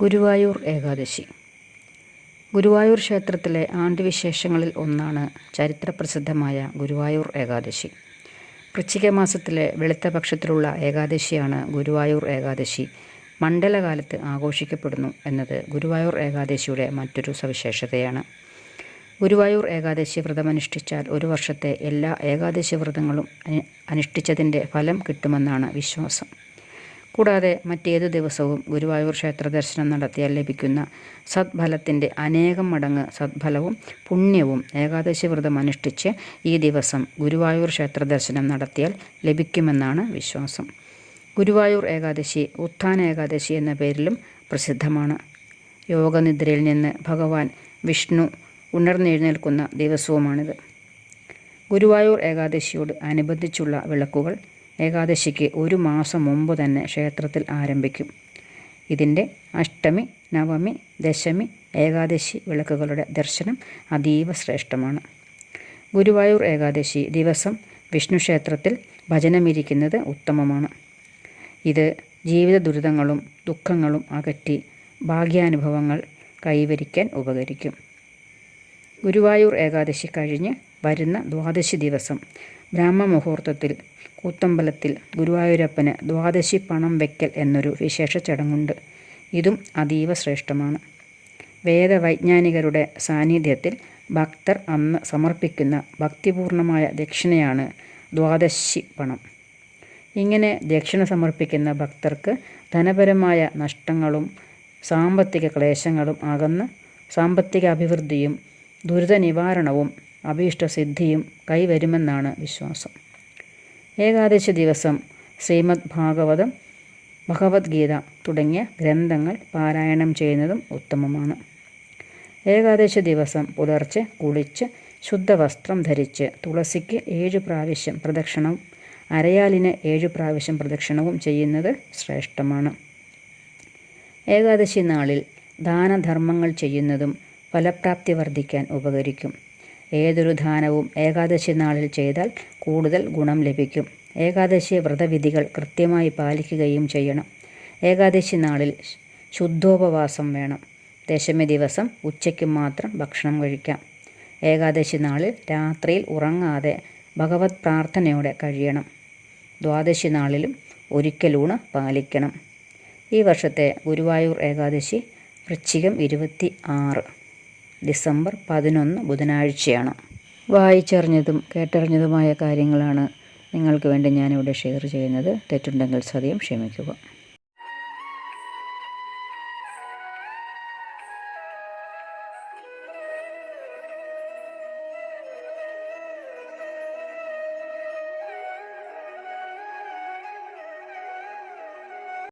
ഗുരുവായൂർ ഏകാദശി. ഗുരുവായൂർ ക്ഷേത്രത്തിലെ ആണ്ടുവിശേഷങ്ങളിൽ ഒന്നാണ് ചരിത്രപ്രസിദ്ധമായ ഗുരുവായൂർ ഏകാദശി. വൃശ്ചിക മാസത്തിലെ വെളുത്ത പക്ഷത്തിലുള്ള ഏകാദശിയാണ് ഗുരുവായൂർ ഏകാദശി. മണ്ഡലകാലത്ത് ആഘോഷിക്കപ്പെടുന്നു എന്നത് ഗുരുവായൂർ ഏകാദശിയുടെ മറ്റൊരു സവിശേഷതയാണ്. ഗുരുവായൂർ ഏകാദശി വ്രതം അനുഷ്ഠിച്ചാൽ ഒരു വർഷത്തെ എല്ലാ ഏകാദശി വ്രതങ്ങളും അനി- അനുഷ്ഠിച്ചതിന്റെ ഫലം കിട്ടുമെന്നാണ് വിശ്വാസം. കൂടാതെ മറ്റേതു ദിവസവും ഗുരുവായൂർ ക്ഷേത്ര ദർശനം നടത്തിയാൽ ലഭിക്കുന്ന സദ്ഫലത്തിന്റെ അനേകം മടങ്ങ് സദ്ഫലവും പുണ്യവും ഏകാദശി വ്രതം അനുഷ്ഠിച്ച് ഈ ദിവസം ഗുരുവായൂർ ക്ഷേത്ര ദർശനം നടത്തിയാൽ ലഭിക്കുമെന്നാണ് വിശ്വാസം. ഗുരുവായൂർ ഏകാദശി ഉത്ഥാന ഏകാദശി എന്ന പേരിലും പ്രസിദ്ധമാണ്. യോഗനിദ്രയിൽ നിന്ന് ഭഗവാൻ വിഷ്ണു ഉണർന്നെഴുന്നേൽക്കുന്ന ദിവസവുമാണിത്. ഗുരുവായൂർ ഏകാദശിയോട് അനുബന്ധിച്ചുള്ള വിളക്കുകൾ ഏകാദശിക്ക് ഒരു മാസം മുമ്പ് തന്നെ ക്ഷേത്രത്തിൽ ആരംഭിക്കും. ഇതിന്റെ അഷ്ടമി നവമി ദശമി ഏകാദശി വിളക്കുകളുടെ ദർശനം അതീവ ശ്രേഷ്ഠമാണ്. ഗുരുവായൂർ ഏകാദശി ദിവസം വിഷ്ണു ക്ഷേത്രത്തിൽ ഭജനമിരിക്കുന്നത് ഉത്തമമാണ്. ഇത് ജീവിത ദുരിതങ്ങളും ദുഃഖങ്ങളും അകറ്റി ഭാഗ്യാനുഭവങ്ങൾ കൈവരിക്കാൻ ഉപകരിക്കും. ഗുരുവായൂർ ഏകാദശി കഴിഞ്ഞ് വരുന്ന ദ്വാദശി ദിവസം ബ്രാഹ്മമുഹൂർത്തത്തിൽ കൂത്തമ്പലത്തിൽ ഗുരുവായൂരപ്പന് ദ്വാദശി പണം വെക്കൽ എന്നൊരു വിശേഷ ചടങ്ങുണ്ട്. ഇതും അതീവ ശ്രേഷ്ഠമാണ്. വേദവൈജ്ഞാനികരുടെ സാന്നിധ്യത്തിൽ ഭക്തർ അന്ന് സമർപ്പിക്കുന്ന ഭക്തിപൂർണമായ ദക്ഷിണയാണ് ദ്വാദശി പണം. ഇങ്ങനെ ദക്ഷിണ സമർപ്പിക്കുന്ന ഭക്തർക്ക് ധനപരമായ നഷ്ടങ്ങളും സാമ്പത്തിക ക്ലേശങ്ങളും അകന്ന് സാമ്പത്തിക അഭിവൃദ്ധിയും ദുരിത നിവാരണവും അഭീഷ്ടസിദ്ധിയും കൈവരുമെന്നാണ് വിശ്വാസം. ഏകാദശി ദിവസം ശ്രീമദ് ഭാഗവതം ഭഗവത്ഗീത തുടങ്ങിയ ഗ്രന്ഥങ്ങൾ പാരായണം ചെയ്യുന്നതും ഉത്തമമാണ്. ഏകാദശി ദിവസം പുലർച്ചെ കുളിച്ച് ശുദ്ധവസ്ത്രം ധരിച്ച് തുളസിക്ക് ഏഴ് പ്രാവശ്യം പ്രദക്ഷിണം അരയാലിന് ഏഴ് പ്രാവശ്യം പ്രദക്ഷിണവും ചെയ്യുന്നത് ശ്രേഷ്ഠമാണ്. ഏകാദശി നാളിൽ ദാനധർമ്മങ്ങൾ ചെയ്യുന്നതും ഫലപ്രാപ്തി വർദ്ധിക്കാൻ ഉപകരിക്കും. ഏതൊരു ദാനവും ഏകാദശി നാളിൽ ചെയ്താൽ കൂടുതൽ ഗുണം ലഭിക്കും. ഏകാദശി വ്രതവിധികൾ കൃത്യമായി പാലിക്കുകയും ചെയ്യണം. ഏകാദശി നാളിൽ ശുദ്ധോപവാസം വേണം. ദശമി ദിവസം ഉച്ചയ്ക്ക് മാത്രം ഭക്ഷണം കഴിക്കാം. ഏകാദശി നാളിൽ രാത്രിയിൽ ഉറങ്ങാതെ ഭഗവത് പ്രാർത്ഥനയോടെ കഴിയണം. ദ്വാദശി നാളിലും ഒരിക്കലൂണ് പാലിക്കണം. ഈ വർഷത്തെ ഗുരുവായൂർ ഏകാദശി വൃശ്ചികം ഇരുപത്തി ആറ്. ഡിസംബർ പതിനൊന്ന് ബുധനാഴ്ചയാണ്. വായിച്ചറിഞ്ഞതും കേട്ടറിഞ്ഞതുമായ കാര്യങ്ങളാണ് നിങ്ങൾക്ക് വേണ്ടി ഞാനിവിടെ ഷെയർ ചെയ്യുന്നത്. തെറ്റുണ്ടെങ്കിൽ സതയം ക്ഷമിക്കുക.